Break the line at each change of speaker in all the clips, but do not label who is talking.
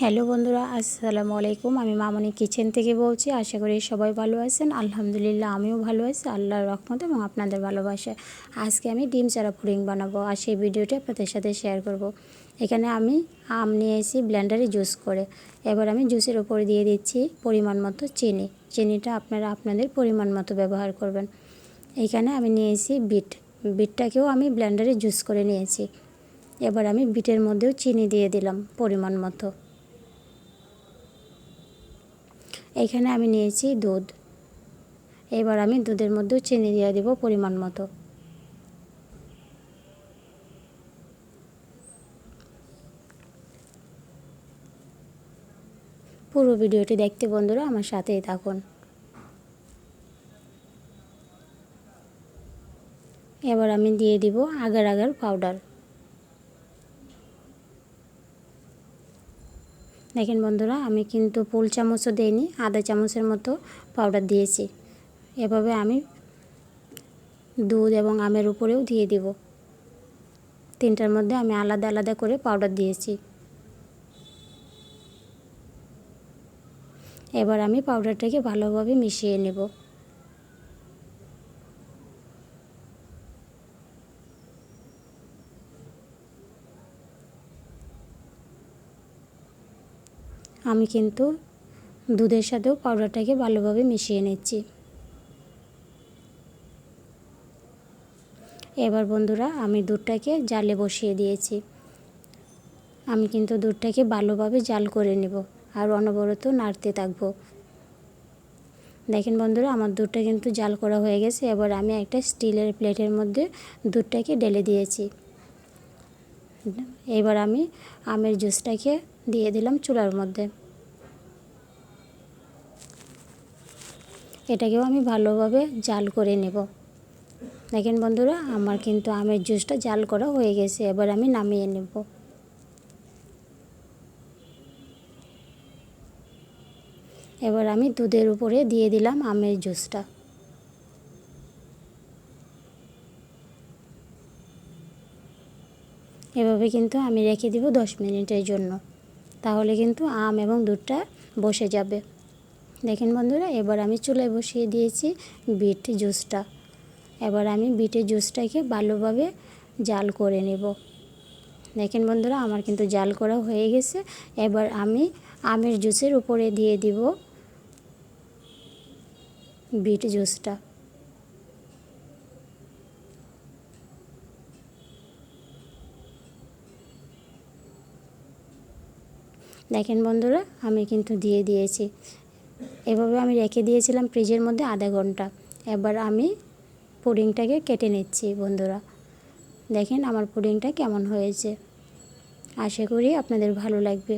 Hello বন্ধুরা, আসসালামু আলাইকুম। আমি মামনি কিচেন থেকে বলছি, আশা করি সবাই ভালো আছেন। আলহামদুলিল্লাহ, আমিও ভালো আছি। আল্লাহর রহমতে এবং আপনাদের ভালোবাসা আজকে আমি ডিম চারা পুডিং বানাবো আর সেই ভিডিওটি আপনাদের সাথে শেয়ার করব। এখানে আমি আম নিয়ে এসেছি ব্লেন্ডারে জুস করে। এবার আমি জুসের ওপরে দিয়ে দিচ্ছি পরিমাণ মতো চিনি। চিনিটা আপনারা আপনাদের পরিমাণ মতো ব্যবহার করবেন। এখানে আমি নিয়েছি বিট। বিটটাকেও আমি ব্লেন্ডারে জুস করে নিয়েছি। এবার আমি বিটের মধ্যেও চিনি দিয়ে দিলাম পরিমাণ মতো। এখানে আমি নিয়েছি দুধ। এবার আমি দুধের মধ্যেও চিনি দিয়ে দেব পরিমাণ মতো। পুরো ভিডিওটি দেখতে বন্ধুরা আমার সাথেই থাকুন। এবার আমি দিয়ে দিব আগার আগার পাউডার। দেখেন বন্ধুরা, আমি কিন্তু ফুল চামচও দিইনি আধা চামচের মতো পাউডার দিয়েছি। এভাবে আমি দুধ এবং আমের উপরেও দিয়ে দিব। তিনটার মধ্যে আমি আলাদা আলাদা করে পাউডার দিয়েছি। এবার আমি পাউডারটাকে ভালোভাবে মিশিয়ে নেব। আমি কিন্তু দুধের সাথেও পাউডারটাকে ভালোভাবে মিশিয়ে নিচ্ছি। এবার বন্ধুরা, আমি দুধটাকে জালে বসিয়ে দিয়েছি। আমি কিন্তু দুধটাকে ভালোভাবে জাল করে নেব আর অনবরত নাড়তে থাকব। দেখেন বন্ধুরা, আমার দুধটা কিন্তু জাল করা হয়ে গেছে। এবার আমি একটা স্টিলের প্লেটের মধ্যে দুধটাকে ঢেলে দিয়েছি। এবার আমি আমের জুসটাকে দিয়ে দিলাম চুলার মধ্যে। এটাকেও আমি ভালোভাবে জাল করে নেব। দেখেন বন্ধুরা, আমার কিন্তু আমের জুসটা জাল করা হয়ে গেছে, এবার আমি নামিয়ে নেব। এবার আমি দুধের উপরে দিয়ে দিলাম আমের জুসটা। এভাবে কিন্তু আমি রেখে দিব দশ মিনিটের জন্য। তাহলে কিন্তু আম এবং দুধটা বসে যাবে। দেখেন বন্ধুরা, এবার আমি চুলায় বসিয়ে দিয়েছি বিট জুসটা। এবার আমি বিটের জুসটাকে ভালোভাবে জাল করে নেব। দেখেন বন্ধুরা, আমার কিন্তু জাল করা হয়ে গেছে। এবার আমি আমের জুসের উপরে দিয়ে দিব বিট জুসটা। দেখেন বন্ধুরা, আমি কিন্তু দিয়ে দিয়েছি। এভাবে আমি রেখে দিয়েছিলাম ফ্রিজের মধ্যে আধা ঘণ্টা। এবার আমি পুডিংটাকে কেটে নিচ্ছি বন্ধুরা। দেখেন আমার পুডিংটা কেমন হয়েছে। আশা করি আপনাদের ভালো লাগবে।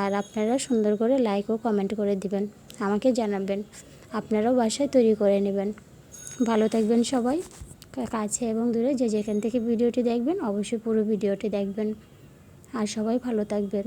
আর আপনারা সুন্দর করে লাইক ও কমেন্ট করে দিবেন, আমাকে জানাবেন। আপনারাও বাসায় তৈরি করে নেবেন। ভালো থাকবেন সবাই কাছে এবং দূরে যে যেখান থেকে ভিডিওটি দেখবেন, অবশ্যই পুরো ভিডিওটি দেখবেন। আর সবাই ভালো থাকবেন।